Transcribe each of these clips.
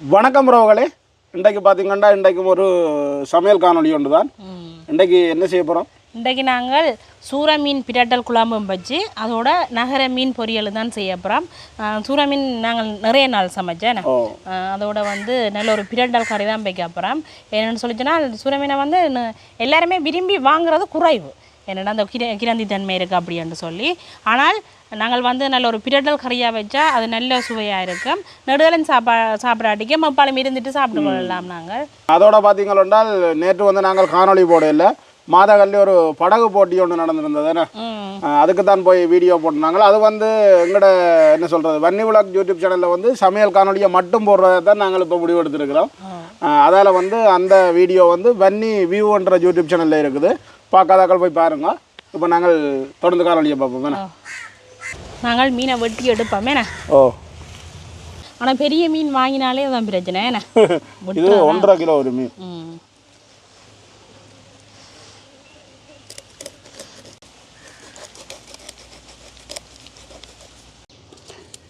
வணக்கம் ரோகளே இன்றைக்கு பார்த்தீங்கன்னா இன்றைக்கு ஒரு சமையல் காணொளி ஒன்று தான் இன்றைக்கு என்ன செய்ய போகிறோம் இன்றைக்கு நாங்கள் சூற மீன் பிரட்டல் குழம்பும் வச்சு அதோட நகர மீன் பொரியல் தான் செய்ய போகிறோம் சூற மீன் நாங்கள் நிறைய நாள் சமைச்சேன். அதோட வந்து நல்ல ஒரு பிரட்டல் கறி தான் வைக்க போகிறோம் என்னென்னு சொல்லிச்சுன்னா சூற மீனை வந்து எல்லாருமே விரும்பி வாங்குறது குறைவு. என்னென்னா அந்த கிர கிரந்தி தன்மை இருக்குது அப்படின்னு சொல்லி. ஆனால் நாங்கள் வந்து நல்ல ஒரு பிரட்டல் கறியாக வச்சா அது நல்ல சுவையாக இருக்கும். நெடுதலன் சாப்பா சாப்பிடாட்டிக்கு மப்பாலம் இருந்துட்டு சாப்பிட்டு கொள்ளலாம் நாங்கள். அதோட பார்த்தீங்களென்றால் நேற்று வந்து நாங்கள் காணொளி போடையில் மாதகல்ல ஒரு படகு போட்டி ஒன்று நடந்திருந்தது அதுக்கு தான் போய் வீடியோ போட்டிருந்தாங்க அது வந்து எங்களோட என்ன சொல்கிறது வன்னி விளாக் யூடியூப் சேனலில் வந்து சமையல் காணொலியை மட்டும் போடுறதை தான் நாங்கள் இப்போ முடிவு எடுத்திருக்கிறோம் அதால் வந்து அந்த வீடியோ வந்து வன்னி வியூன்ற யூடியூப் சேனலில் இருக்குது. பார்க்காதாக்கள் போய் பாருங்க. இப்போ நாங்கள் தொடர்ந்து காணொலியை பார்ப்போம். என்ன? நாங்கள் மீனை வெட்டி எடுப்போமே என்ன? ஓ. ஆனால் பெரிய மீன் வாங்கினாலே அதான் பிரச்சனை என்ன? இது ஒன்றரை கிலோ ஒரு மீன்.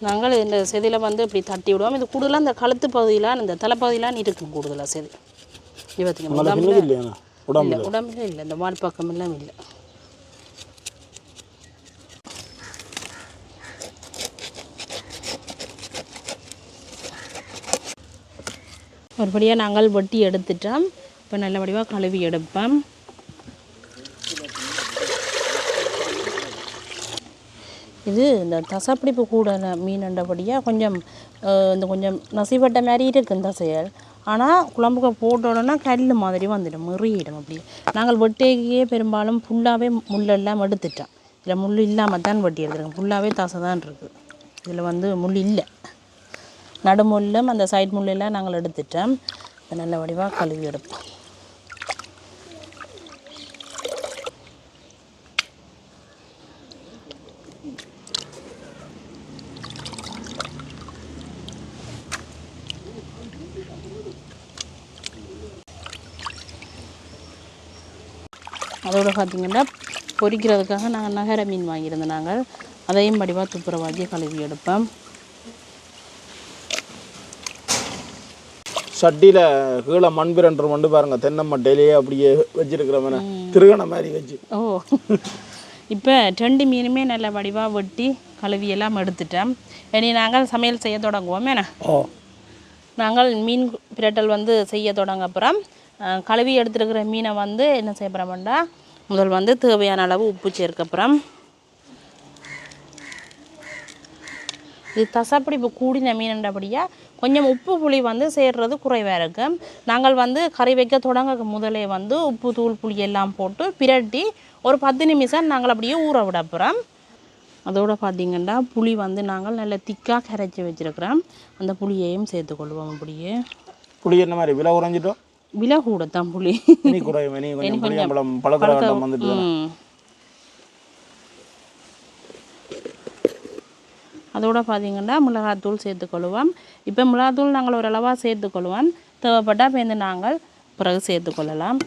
நாங்கள் இந்த செதியில் வந்து இப்படி தட்டி விடுவோம். இது கூடுதலாக இந்த கழுத்து பகுதியிலாம் இந்த தலைப்பகுதியிலாம் இருக்கும் கூடுதலாக செதி. இருபத்தி நல்லா சின்னது இல்லையா உடம்பு இல்லை உடம்புல இல்லை இந்த வால் பக்கம் எல்லாம் இல்லை. ஒருபடியாக நாங்கள் வெட்டி எடுத்துட்டோம். இப்போ நல்லபடியாக கழுவி எடுப்போம். இது இந்த தசப்பிடிப்பு கூட மீனண்டபடியாக கொஞ்சம் இந்த கொஞ்சம் நசிப்பட்ட மாதிரி இருக்கு இந்த செயல். ஆனால் குழம்புக்கு போட்டோன்னா கல் மாதிரி வந்துடும் முறியிடும் அப்படி. நாங்கள் வெட்டியே பெரும்பாலும் ஃபுல்லாகவே முள்ளெல்லாம் எடுத்துட்டோம். இதில் முள் இல்லாமல் தான் வெட்டி எடுத்துருக்கோம். ஃபுல்லாகவே தசை தான் இருக்குது இதில் வந்து முள் இல்லை. நடுமுள்ளும் அந்த சைட் முள்ளெல்லாம் நாங்கள் எடுத்துட்டோம். அதை நல்ல வடிவாக கழுவி எடுப்போம். அதோட பார்த்திங்கன்னா பொரிக்கிறதுக்காக நாங்கள் நகர மீன் வாங்கியிருந்தோம் நாங்கள். அதையும் வடிவாக துப்புரவாக்கி கழுவி எடுப்போம். சட்டியில் கீழே மண் பிரண்டர் மண்டு பாருங்க தென்னை மட்டையிலேயே அப்படியே வச்சிருக்கிறவன திருகண மாதிரி வச்சு. ஓ. இப்போ ரெண்டு மீனுமே நல்ல வடிவாக வெட்டி கழுவி எல்லாம் எடுத்துட்டோம் இனி நாங்கள் சமையல் செய்ய தொடங்குவோம் ஓ. நாங்கள் மீன் பிரட்டல் வந்து செய்ய தொடங்க அப்புறம் கழுவி எடுத்துருக்கிற மீனை வந்து என்ன செய்ய போகிறோம்னா முதல் வந்து தேவையான அளவு உப்பு சேர்க்க இது தசப்பிடிப்பு கூடின மீனுன்றபடியாக கொஞ்சம் உப்பு புளி வந்து சேர்றது குறைவாக இருக்கும் நாங்கள் வந்து கறி வைக்க தொடங்க முதலே வந்து உப்பு தூள் புளி எல்லாம் போட்டு பிரட்டி ஒரு பத்து நிமிஷம் நாங்கள் அப்படியே ஊற விட போகிறோம் அதோட பார்த்தீங்கன்னா புளி வந்து நாங்கள் நல்ல திக்காக கரைச்சி வச்சுருக்கிறோம். அந்த புளியையும் சேர்த்துக்கொள்வோம் அப்படியே. புளி என்ன மாதிரி? விலை குறைஞ்சிட்டோம்? விலை கூட தான் புளி குறையும் கட்டம் வந்துட்டு வரும். ம். அதோட பார்த்தீங்கன்னா மிளகாத்தூள் சேர்த்துக்கொள்வோம். இப்போ மிளகாத்தூள் நாங்கள் ஒரு அளவாக சேர்த்துக்கொள்வோம். தேவைப்பட்டால் இப்போ இந்த நாங்கள் பிறகு சேர்த்துக்கொள்ளலாம்.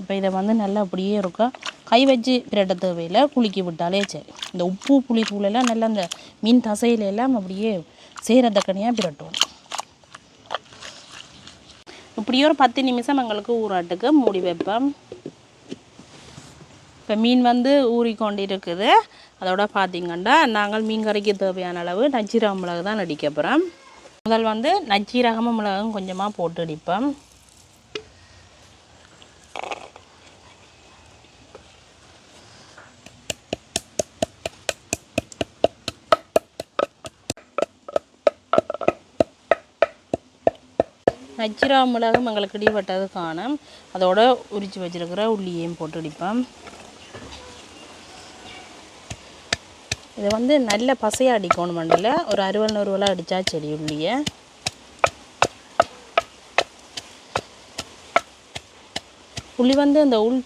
இப்போ இதை வந்து நல்லா அப்படியே இருக்கும் கை வச்சு பிரட்ட தேவையில்லை. குலுக்கி விட்டாலே சரி. இந்த உப்பு புளி தூளெல்லாம் நல்லா அந்த மீன் தசையில எல்லாம் அப்படியே சேரத்தக்கனியாக பிரட்டும் இப்படியே ஒரு பத்து நிமிஷம் எங்களுக்கு ஊராட்டுக்கு மூடி வைப்போம். இப்போ மீன் வந்து ஊறிக்கொண்டு இருக்குது அதோட பார்த்திங்கன்னா நாங்கள் மீன் கறிக்கு தேவையான அளவு நச்சீரக மிளகு தான் அடிக்க போகிறோம் முதல் வந்து நச்சீரகமும் மிளகும் கொஞ்சமாக போட்டு அடிப்போம். நச்சீரக மிளகும் எங்களுக்கு இடிபட்டது காணும் அதோட உரித்து வச்சிருக்கிற உள்ளியையும் போட்டு அடிப்போம். இது வந்து நல்ல பசையாக அடிக்கணும் மண்டில் ஒரு அறுபது நூறுவலாம் அடித்தா செடி உள்ளிய. புளி வந்து அந்த உள்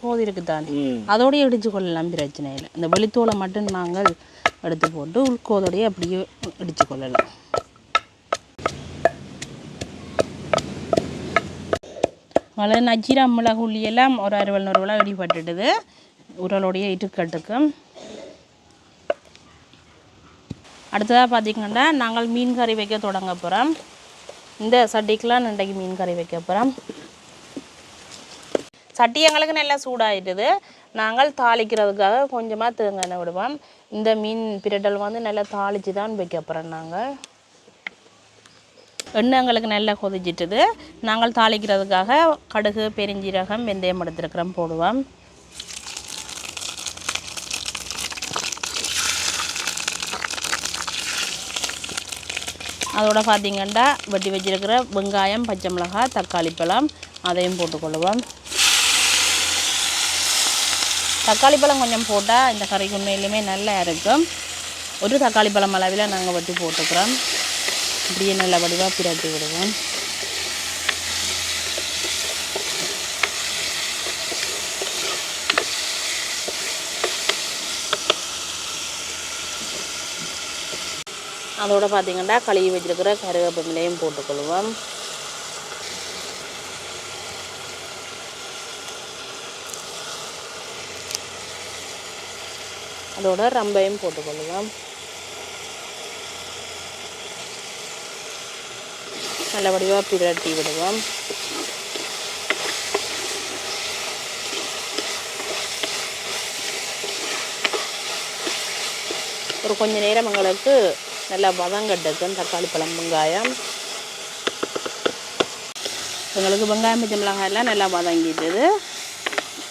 கோதி இருக்குதானே? ம். அதோடய இடித்து கொள்ளலாம் பிரச்சனை இல்லை. இந்த வெளித்தோலை மட்டும் நாங்கள் எடுத்து போட்டு உள்கோதோடையே அப்படியே இடித்து கொள்ளலாம். அதில் நஜீரா மிளகு உள்ளி எல்லாம் ஒரு அறுபது நூறுவலாம் இடிபட்டுடுது. உரலோடைய இட்டுக்கட்டுக்கும். அடுத்ததாக பார்த்திங்கன்னா நாங்கள் மீன் கறி வைக்க தொடங்க போகிறோம் இந்த சட்டிக்கெலாம் இன்றைக்கு மீன் கறி வைக்க போகிறோம் சட்டி எங்களுக்கு நல்லா சூடாயிட்டுது. நாங்கள் தாளிக்கிறதுக்காக கொஞ்சமாக தேங்காய் எண்ணெய் விடுவோம். இந்த மீன் பிரட்டல் வந்து நல்லா தாளித்து தான் வைக்க போகிறோம் நாங்கள் எண்ணெய் எங்களுக்கு நல்லா கொதிச்சிட்டுது. நாங்கள் தாளிக்கிறதுக்காக கடுகு பெருஞ்சீரகம் வெந்தயம் எடுத்துருக்கிறோம் போடுவோம். அதோட பார்த்தீங்கன்னா வெட்டி வச்சிருக்கிற வெங்காயம் பச்சை மிளகாய் தக்காளி பழம் அதையும் போட்டுக்கொள்ளுவோம் தக்காளி பழம் கொஞ்சம் போட்டால் இந்த கறிக்கு உண்மையிலுமே நல்லா இருக்கும். ஒரு தக்காளி பழம் அளவில் நாங்கள் வெட்டி போட்டுக்கிறோம். இப்படியே நல்ல வடிவாக பிரட்டி விடுவோம். அதோட பார்த்தீங்கன்னா கழுவி வச்சிருக்கிற கருவேப்பிலையும் போட்டுக்கொள்வோம். அதோட ரம்பையும் போட்டுக்கொள்வோம். நல்லபடியாக பிரட்டி விடுவோம். ஒரு கொஞ்ச நேரம் எங்களுக்கு நல்லா வதங்கட்டுக்கும் தக்காளி பழம் வெங்காயம். எங்களுக்கு வெங்காயம் பச்சை மிளகாயெல்லாம் நல்லா வதங்கிட்டுது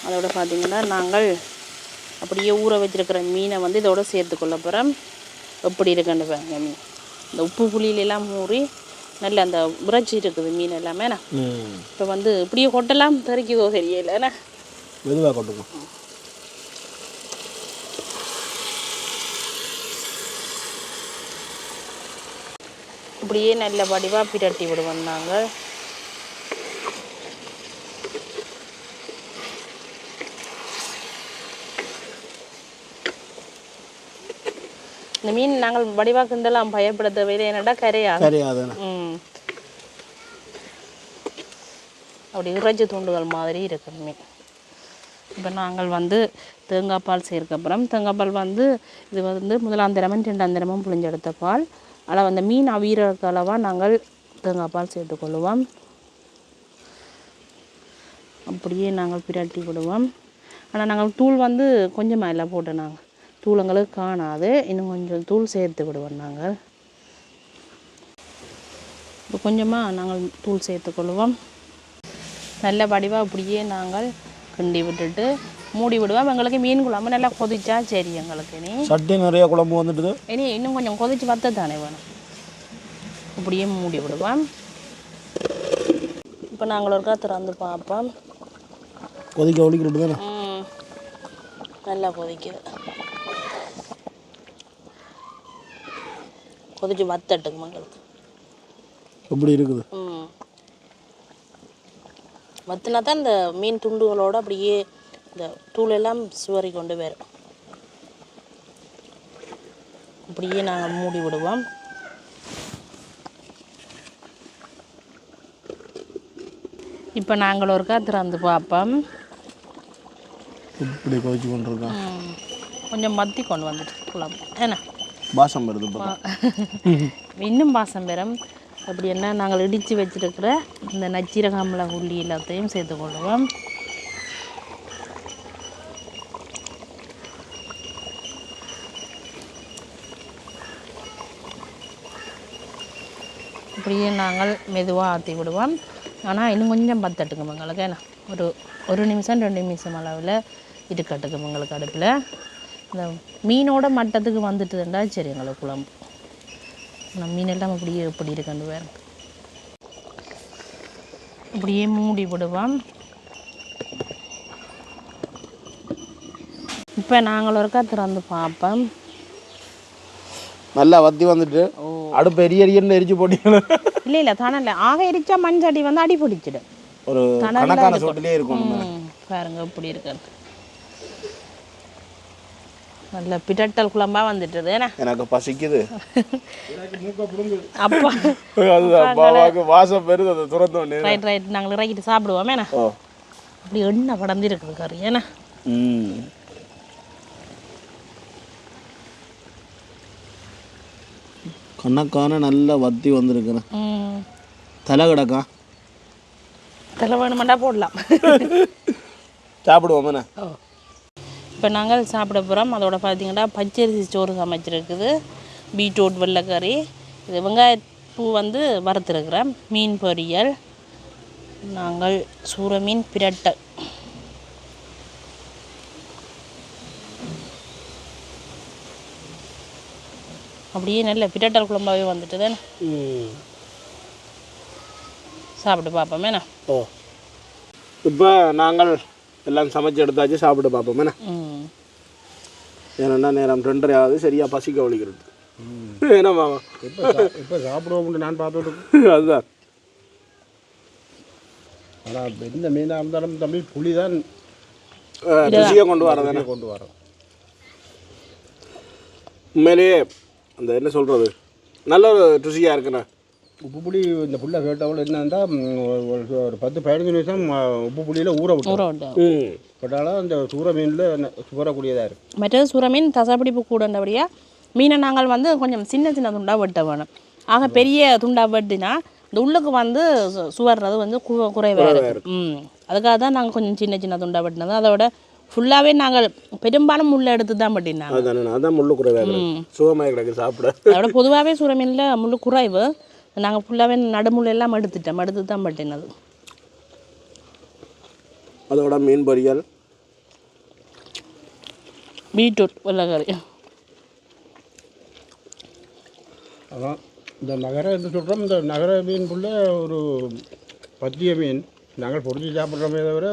அதோட பார்த்திங்கன்னா நாங்கள் அப்படியே ஊற வச்சிருக்கிற மீனை வந்து இதோட சேர்த்துக்கொள்ள போகிறோம் எப்படி இருக்குன்னு பாருங்க மீன். இந்த உப்பு புளியிலெல்லாம் ஊறி நல்ல அந்த உரைச்சி இருக்குது மீன் எல்லாமே. இப்போ வந்து இப்படியே கொட்டலாம். தெறிக்குதோ தெரியல. மெதுவாக கொட்டுங்க. இப்படியே நல்ல வடிவாக பிரட்டி விடுவோம் நாங்கள். இந்த மீன் நாங்கள் வடிவாக கிண்டலாம் பயப்பட தேவையில்லை என்னடா கரையாக சரி அதுண்ணா ம். அப்படி இறைச்சி துண்டுகள் மாதிரி இருக்குது மீன். இப்போ நாங்கள் வந்து தேங்காய் பால் சேர்க்க அப்புறம் தேங்காய் பால் வந்து இது வந்து முதலாம் தினமும் ரெண்டாம் தினமும் புளிஞ்செடுத்த பால். ஆனால் அந்த மீன் அவியறதுக்கு அளவாக நாங்கள் தேங்காய் பால் சேர்த்துக்கொள்ளுவோம். அப்படியே நாங்கள் பிரட்டி விடுவோம். ஆனால் நாங்கள் தூள் வந்து கொஞ்சமாக எல்லாம் போட்டோம் நாங்கள் தூளங்களுக்கு காணாது. இன்னும் கொஞ்சம் தூள் சேர்த்து விடுவோம் நாங்கள். இப்போ கொஞ்சமாக நாங்கள் தூள் சேர்த்துக்கொள்வோம் நல்ல வடிவாக அப்படியே நாங்கள் கிண்டி விட்டுட்டு மூடி விடுவோம் எங்களுக்கு மீன் குழம்பு நல்லா கொதிச்சா சரி எங்களுக்கு இனி. சட்டி நிறைய குழம்பு வந்துட்டுது இனி இன்னும் கொஞ்சம் கொதிச்சு வத்த தானே வேணும். அப்படியே மூடி விடுவோம் இப்போ நாங்கள் ஒருக்கா திறந்து பார்ப்போம். கொதிக்க ஒழிக்கிட்டு தானே? நல்லா கொதிக்குது. கொதிச்சு வத்தட்டுக்கு எங்களுக்கு எப்படி இருக்குது? ம். வத்தினா தான் இந்த மீன் துண்டுகளோட அப்படியே இந்த தூள் எல்லாம் சுவரி கொண்டு வரும் அப்படியே நாங்கள் மூடி விடுவோம். இப்போ நாங்கள் ஒருக்கா திறந்து பார்ப்போம் இப்படி கொதிச்சு கொண்டிருக்கான் ம், கொஞ்சம் மத்தி கொண்டு வந்துட்டு குழம்பு ஏன்னா பாசம் வருது இன்னும் பாசம் பெறும். அப்படி என்ன நாங்கள் இடித்து வச்சிருக்கிற இந்த நச்சீரகம் மிளகு உள்ளி எல்லாத்தையும் சேர்த்துக்கொள்வோம் இப்படியே நாங்கள் மெதுவாக ஆற்றி விடுவோம். ஆனால் இன்னும் கொஞ்சம் பத்தட்டுங்க எங்களுக்கு என்ன? ஒரு ஒரு நிமிஷம் ரெண்டு நிமிஷம் அளவில் இருக்கட்டுங்க எங்களுக்கு அடுப்பில். இந்த மீனோட மட்டத்துக்கு வந்துட்டுதுண்டா சரி எங்களுக்கு குழம்பு. நம்ம மீனெல்லாம் அப்படியே எப்படி இருக்குன்னு வேறு அப்படியே மூடி விடுவோம். இப்போ நாங்கள் ஒருக்கா திறந்து பார்ப்போம். நல்லா வத்தி வந்துட்டு அடுப்பு எரிய எரியன்னு எரிச்சு போட்டீங்களா. இல்லை இல்லை தணல் ஆக எரிச்சா மண் சட்டி வந்து அடி பிடிச்சிடும். ஒரு கணக்கான. சோட்டிலே இருக்கும் பாருங்க இப்படி இருக்கு நல்ல பிடட்டல் குழம்பா வந்துட்டுது எனக்கு பசிக்குது. அப்பா. அதுதான் பாவாக்கு வாசம் பெருது அதை துறந்த உடனே ரைட் ரைட் நாங்கள் இறக்கிட்டு சாப்பிடுவோம் ஏன்னா அப்படி எண்ணெய் படந்து இருக்குது கறி ஏன்னா ம் கணக்கான நல்லா வத்தி வந்திருக்கிறேன் தலை கிடக்கா? தலை வேணுமெண்டா போடலாம். சாப்பிடுவோம் இப்போ நாங்கள் சாப்பிட போகிறோம் அதோட பார்த்தீங்கன்னா பச்சரிசி சோறு சமைச்சிருக்குது. பீட்ரூட் வெள்ளைக்கறி. இது வெங்காயப்பூ வந்து வறுத்துருக்குறேன் மீன் பொரியல். நாங்கள் சூற மீன் பிரட்டல் அப்படியே நல்ல பிரட்டல் குழம்பாவே வந்துட்டு தானே? சாப்பிட்டு பார்ப்போம் என்ன? ஓ. இப்போ நாங்கள் எல்லாம் சமைச்சு எடுத்தாச்சு சாப்பிட்டு பார்ப்போம் என்ன? ம். ஏன்னா நேரம் ரெண்டரை ஆகுது சரியா பசிக்க ஒழிக்கிறது. என்ன மாமா. இப்போ இப்போ சாப்பிடுவோம்னு நான் பார்த்துட்டு அதுதான். ஆனால் எந்த மீனாக இருந்தாலும் தம்பி புளி தான் ருசியை கொண்டு வரதானே கொண்டு வரோம் உண்மையிலேயே அந்த என்ன சொல்கிறது நல்ல ஒரு ருசியாக இருக்குண்ணே. உப்பு புளி இந்த புள்ள கேட்டவள என்னன்னா ஒரு- ஒரு பத்து பதினஞ்சு நிமிஷம் உப்பு புளியில் ஊற விட்டோம். ஊற விட்டோம். பட்டாலும் அந்த சூற மீனில் சுவரக்கூடியதாக இருக்குது மற்றது சுற மீன் தசைப்பிடிப்பு கூடண்டபடியாக மீனை நாங்கள் வந்து கொஞ்சம் சின்ன சின்ன துண்டாக வெட்ட வேணும். ஆக பெரிய துண்டாக வெட்டினா இந்த உள்ளுக்கு வந்து சு- சுவர்றது வந்து கு குறைவாக இருக்கு ம். அதுக்காக தான் நாங்கள் கொஞ்சம் சின்ன சின்ன துண்டாக வெட்டினது. அதோட ஃபுல்லாகவே நாங்கள் பெரும்பாலும் முள்ளை எடுத்து தான் அதுதானே அதான் முள்ளு குறைவாக சுகமாக கிடக்கு சாப்பிட. அதோட பொதுவாகவே சுற மீனில் முள்ளு குறைவு. நாங்கள் ஃபுல்லாகவே நடுமுள் எல்லாம் எடுத்துட்டோம் எடுத்து தான் வெட்டினது அதோட மீன் பொரியல். பீட்ரூட் வெள்ளைக்கறி அதான் இந்த நகர என்று சொல்கிறோம் இந்த நகர மீன் புள்ள ஒரு பத்திய மீன். நாங்கள் பொறிச்சு சாப்பிட்றோமே தவிர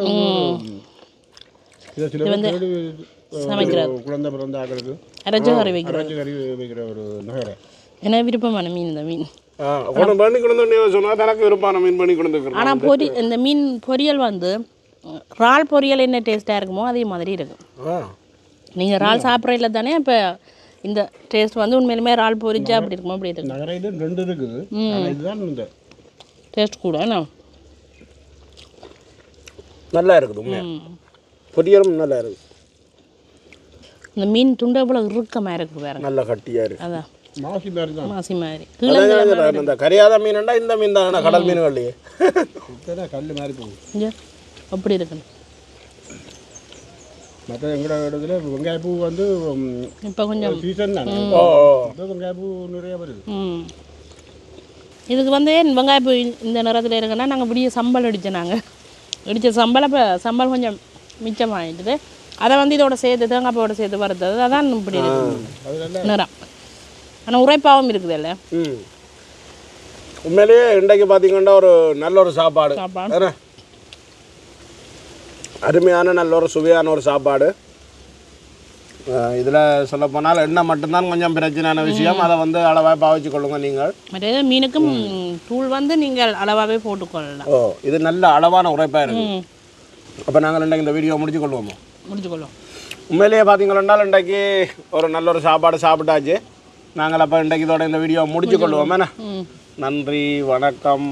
இதை தேடி, ஒரு குழந்தை பிறந்த ஆக்களுக்கு. அரைச்ச கறி வைக்கிறோம் அரைச்சி கறி வைக்கிற ஒரு நகரை. எனக்கு விருப்பமான மீன் இந்த வந்து ஆனால் பொரி இந்த மீன் பொரியல் வந்து இறால் பொரியல் என்ன டேஸ்ட்டாக இருக்குமோ அதே மாதிரி இருக்கும். நீங்கள் இறால் சாப்பிட்றதுல தானே இப்போ இந்த டேஸ்ட் வந்து உண்மையிலுமே இறால் பொரிச்சா அப்படி இருக்குமோ அப்படி இருக்கும். ரெண்டு இருக்குது. டேஸ்ட் கூட என்ன? நல்லா இருக்குது பொரியலும் நல்லா இருக்குது இந்த மீன் துண்டை போல இறுக்கமாக இருக்குது வேற நல்லா கட்டியாக இருக்குது அதான். மாசி மாதிரி தான். மாசி மாதிரி. இந்த கரியாத மீன்டா இந்த மீன் தானே கடல் கல் மாதிரி போகுது. இங்க அப்படி இருக்குன்னு மற்ற எங்களோட இடத்துல வெங்காயப்பூ வந்து இப்போ கொஞ்சம் சீசன் தானே. வெங்காயப்பூ நிறைய வருது. இதுக்கு வந்து ஏன் வெங்காயம் இந்த நிறத்தில் இருக்குன்னா நாங்கள் விடிய சம்பல் அடித்தோம் நாங்கள் இடித்த சம்பளை இப்போ சம்பல் கொஞ்சம் மிச்சமாகிட்டுது அதை வந்து இதோட சேர்த்து தேங்காய் பூவோட சேர்த்து வறுத்தது. அதான் இப்படி இருக்கு அது நல்லா நிறம். ஆனால் உரைப்பாகவும் இருக்குது இல்லை? உண்மையிலேயே இன்றைக்கு பார்த்தீங்கன்னா ஒரு நல்ல ஒரு சாப்பாடு. சாப்பாடு. அருமையான நல்ல ஒரு சுவையான ஒரு சாப்பாடு. இதில் சொல்லப்போனால் எண்ணெய் மட்டும்தான் கொஞ்சம் பிரச்சனையான விஷயம். அதை வந்து அளவாக பாவிச்சு கொள்ளுங்க நீங்கள். மீனுக்கும் தூள் வந்து நீங்கள் அளவாகவே போட்டுக்கொள்ளலாம். ஓ இது நல்ல அளவான உரைப்பாக இருக்கு. ம். அப்போ நாங்கள் இன்றைக்கு இந்த வீடியோ முடிச்சு கொள்வோமோ? முடிச்சுக்கொள்ளும் உண்மையிலேயே பார்த்தீங்கன்னா இன்றைக்கு ஒரு நல்ல ஒரு சாப்பாடு சாப்பிட்டாச்சு. நாங்கள் அப்போ இன்றைக்கு இதோட இந்த வீடியோ முடிச்சு கொள்வோம். நன்றி வணக்கம்.